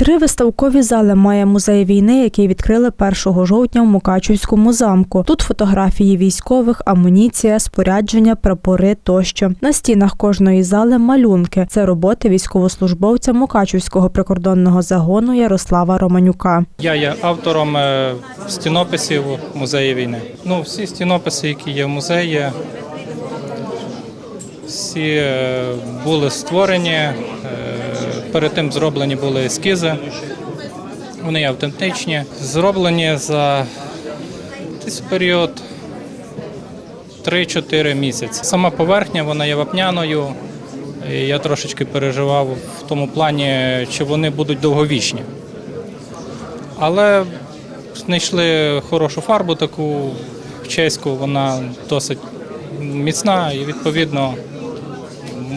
Три виставкові зали має музей війни, який відкрили 1 жовтня в Мукачівському замку. Тут фотографії військових, амуніція, спорядження, прапори тощо. На стінах кожної зали малюнки. Це роботи військовослужбовця Мукачівського прикордонного загону Ярослава Романюка. Я є автором е, стінописів музею війни. Ну, всі стінописи, які є в музеї, всі е, були створені. Перед тим зроблені були ескізи. Вони автентичні. Зроблені за десь період 3-4 місяці. Сама поверхня вона є вапняною. І я трошечки переживав в тому плані, чи вони будуть довговічні. Але знайшли хорошу фарбу, таку чеську, вона досить міцна і відповідно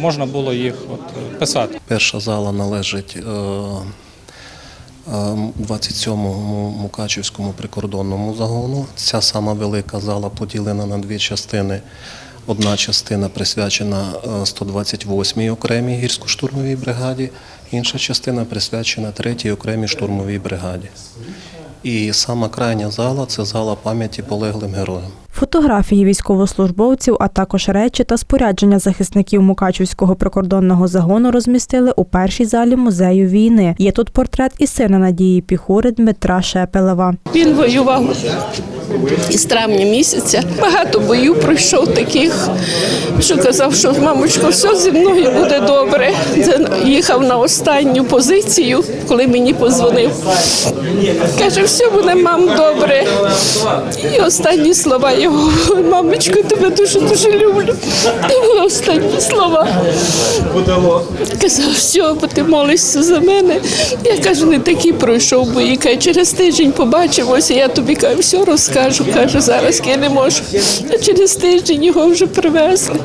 можна було їх от писати. Перша зала належить е, е, 27-му Мукачівському прикордонному загону. Ця сама велика зала поділена на дві частини. Одна частина присвячена е, 128-й окремій гірсько-штурмовій бригаді, інша частина присвячена 3-й окремій штурмовій бригаді. І сама крайня зала це зала пам'яті полеглим героям. Фотографії військовослужбовців, а також речі та спорядження захисників Мукачівського прикордонного загону розмістили у першій залі музею війни. Є тут портрет і сина Надії Піхури Дмитра Шепелева. Він воював із травня місяця. Багато боїв пройшов таких, що казав, що мамочко, все зі мною буде добре. Їхав на останню позицію, коли мені позвонив. Каже, все буде мам добре. І останні слова його, мамочко, тебе дуже дуже люблю. Це були останні слова. Казав, все, бо ти молишся за мене. Я кажу, не такі пройшов бої. Через тиждень побачимося. Я тобі кажу, все розкажу. Каже, зараз я не можу. А через тиждень його вже привезли.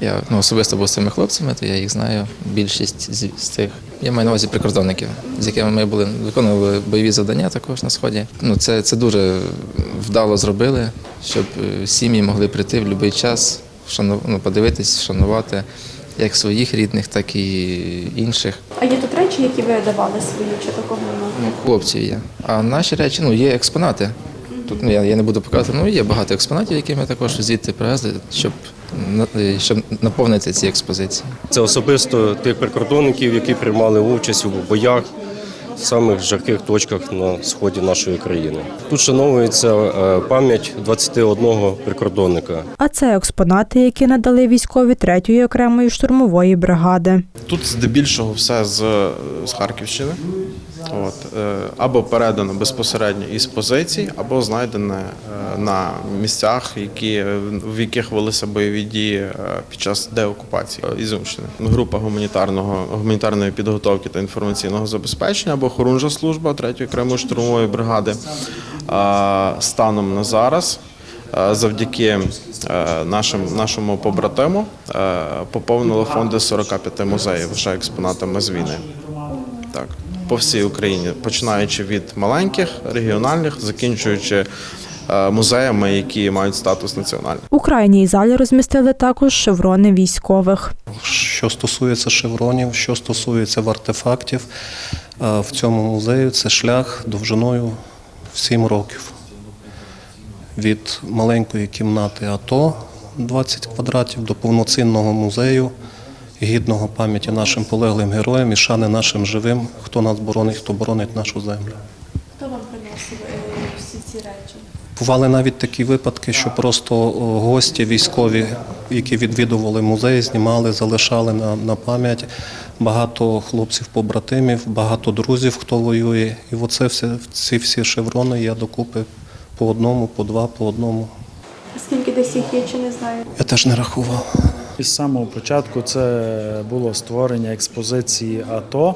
Я ну, особисто був з цими хлопцями, то я їх знаю. Більшість з, з тих. Я маю на увазі прикордонників, з якими ми були виконували бойові завдання також на сході. Ну це, це дуже вдало зробили, щоб е, сім'ї могли прийти в будь-який час, вшану, ну, подивитись, вшанувати як своїх рідних, так і інших. А є тут речі, які ви давали свої чи такого немає? Ну, хлопців є. А наші речі, ну, є експонати. Тут ну, я, я не буду показувати, ну є багато експонатів, які ми також звідти привезли, щоб, е, щоб наповнити ці експозиції. Це особисто тих прикордонників, які приймали участь у боях в самих жарких точках на сході нашої країни. Тут шановується е, пам'ять 21 прикордонника. А це експонати, які надали військові 3-ї окремої штурмової бригади. Тут здебільшого все з, з Харківщини. От, е, або передано безпосередньо із позицій, або знайдене е, на місцях, які, в яких велися бойові дії е, під час деокупації е, Ізюмщини. Група гуманітарного гуманітарної підготовки та інформаційного забезпечення або хорунжа служба 3-ї окремої штурмової бригади. Е, Станом на зараз Е, завдяки е, нашим, нашому побратиму е, поповнили фонди 45 музеїв вже експонатами з війни. Так, по всій Україні, починаючи від маленьких, регіональних, закінчуючи е, музеями, які мають статус національних. У крайній залі розмістили також шеврони військових. Що стосується шевронів, що стосується артефактів, е, в цьому музеї це шлях довжиною в 7 років. Від маленької кімнати АТО 20 квадратів до повноцінного музею, гідного пам'яті нашим полеглим героям і шани нашим живим, хто нас боронить, хто боронить нашу землю. Хто вам приносив е, всі ці речі? Бували навіть такі випадки, що просто гості військові, які відвідували музей, знімали, залишали на, на пам'ять. Багато хлопців-побратимів, багато друзів, хто воює. І оце все, ці всі шеврони я докупи по одному, по два, по одному. Скільки десь їх є, чи не знаю? Я теж не рахував. Із самого початку це було створення експозиції АТО.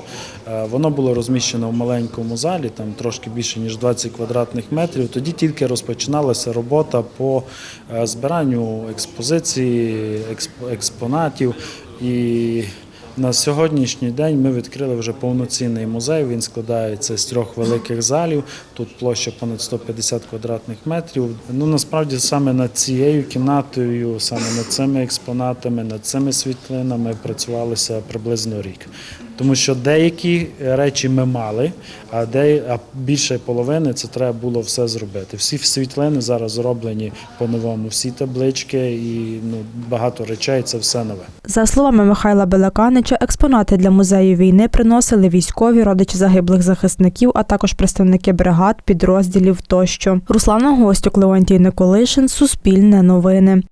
Е, Воно було розміщено в маленькому залі, там трошки більше ніж 20 квадратних метрів. Тоді тільки розпочиналася робота по е, збиранню експозиції, експ- експонатів і На сьогоднішній день ми відкрили вже повноцінний музей. Він складається з трьох великих залів. Тут площа понад 150 квадратних метрів. Ну насправді саме над цією кімнатою, саме над цими експонатами, над цими світлинами працювалося приблизно рік. Тому що деякі речі ми мали, а де а більше половини це треба було все зробити. Всі світлини зараз зроблені по-новому, всі таблички і ну, багато речей це все нове. За словами Михайла Белаканича, експонати для музею війни приносили військові, родичі загиблих захисників, а також представники бригад, підрозділів тощо. Руслана Гостюк, Леонтій Николишин, Суспільне новини.